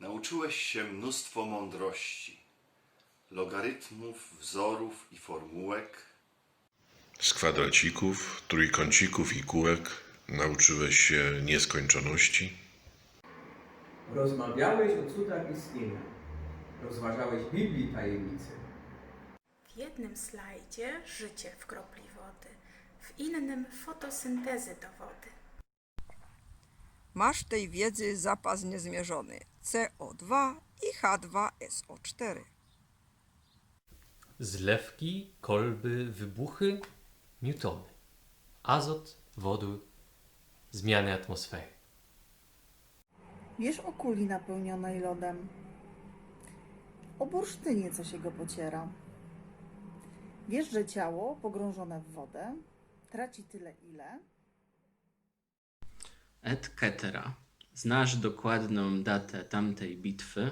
Nauczyłeś się mnóstwo mądrości, logarytmów, wzorów i formułek. Z kwadracików, trójkącików i kółek nauczyłeś się nieskończoności. Rozmawiałeś o cudach istnienia. Rozważałeś Biblii tajemnice. W jednym slajdzie życie w kropli wody, w innym fotosyntezy dowody. Masz tej wiedzy zapas niezmierzony CO2 i H2SO4. Zlewki, kolby, wybuchy, newtony. Azot, wodór, zmiany atmosfery. Wiesz o kuli napełnionej lodem, o bursztynie, co się go pociera. Wiesz, że ciało pogrążone w wodę traci tyle ile, Et cetera. Znasz dokładną datę tamtej bitwy,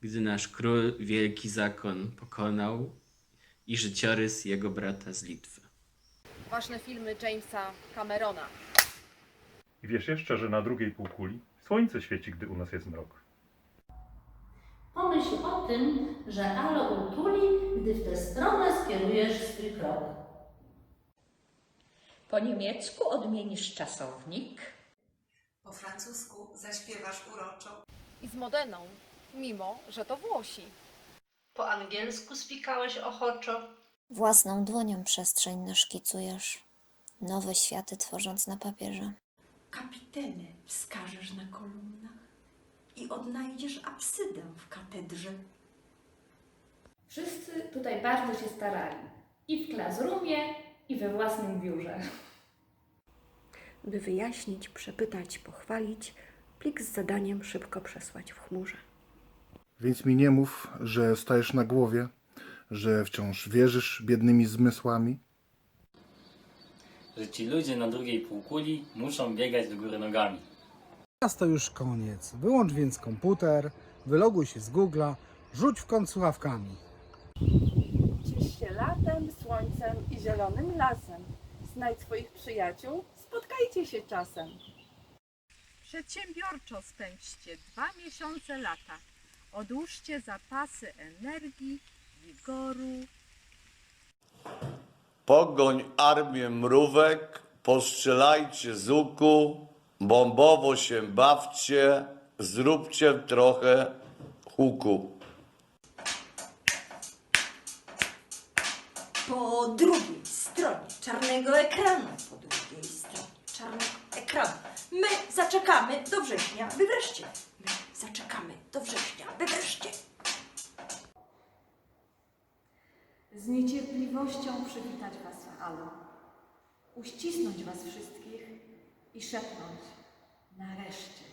gdy nasz król wielki zakon pokonał i życiorys jego brata z Litwy. Ważne filmy Jamesa Camerona. I wiesz jeszcze, że na drugiej półkuli słońce świeci, gdy u nas jest mrok. Pomyśl o tym, że Alo utuli, gdy w tę stronę skierujesz swój krok. Po niemiecku odmienisz czasownik. Po francusku zaśpiewasz uroczo. I z Modeną, mimo że to Włosi. Po angielsku spikałeś ochoczo. Własną dłonią przestrzeń naszkicujesz, nowe światy tworząc na papierze. Kapiteny wskażesz na kolumnach i odnajdziesz absydę w katedrze. Wszyscy tutaj bardzo się starali. I w klasrumie, i we własnym biurze. By wyjaśnić, przepytać, pochwalić, plik z zadaniem szybko przesłać w chmurze. Więc mi nie mów, że stajesz na głowie, że wciąż wierzysz biednymi zmysłami. że ci ludzie na drugiej półkuli muszą biegać do góry nogami. Teraz to już koniec. Wyłącz więc komputer, wyloguj się z Google'a, rzuć w kąt słuchawkami. ciesz się latem, słońcem i zielonym lasem. Znajdź swoich przyjaciół, spotkajcie się czasem. Przedsiębiorczo spędźcie dwa miesiące lata. Odłóżcie zapasy energii, wigoru. Pogoń armię mrówek, postrzelajcie z łuku, bombowo się bawcie, zróbcie trochę huku. Po drugiej stronie czarnego ekranu, po drugiej stronie czarnego ekranu. My zaczekamy do września, by wreszcie. My zaczekamy do września, by wreszcie. Z niecierpliwością przywitać Was w Alo. Uścisnąć Was wszystkich i szepnąć nareszcie.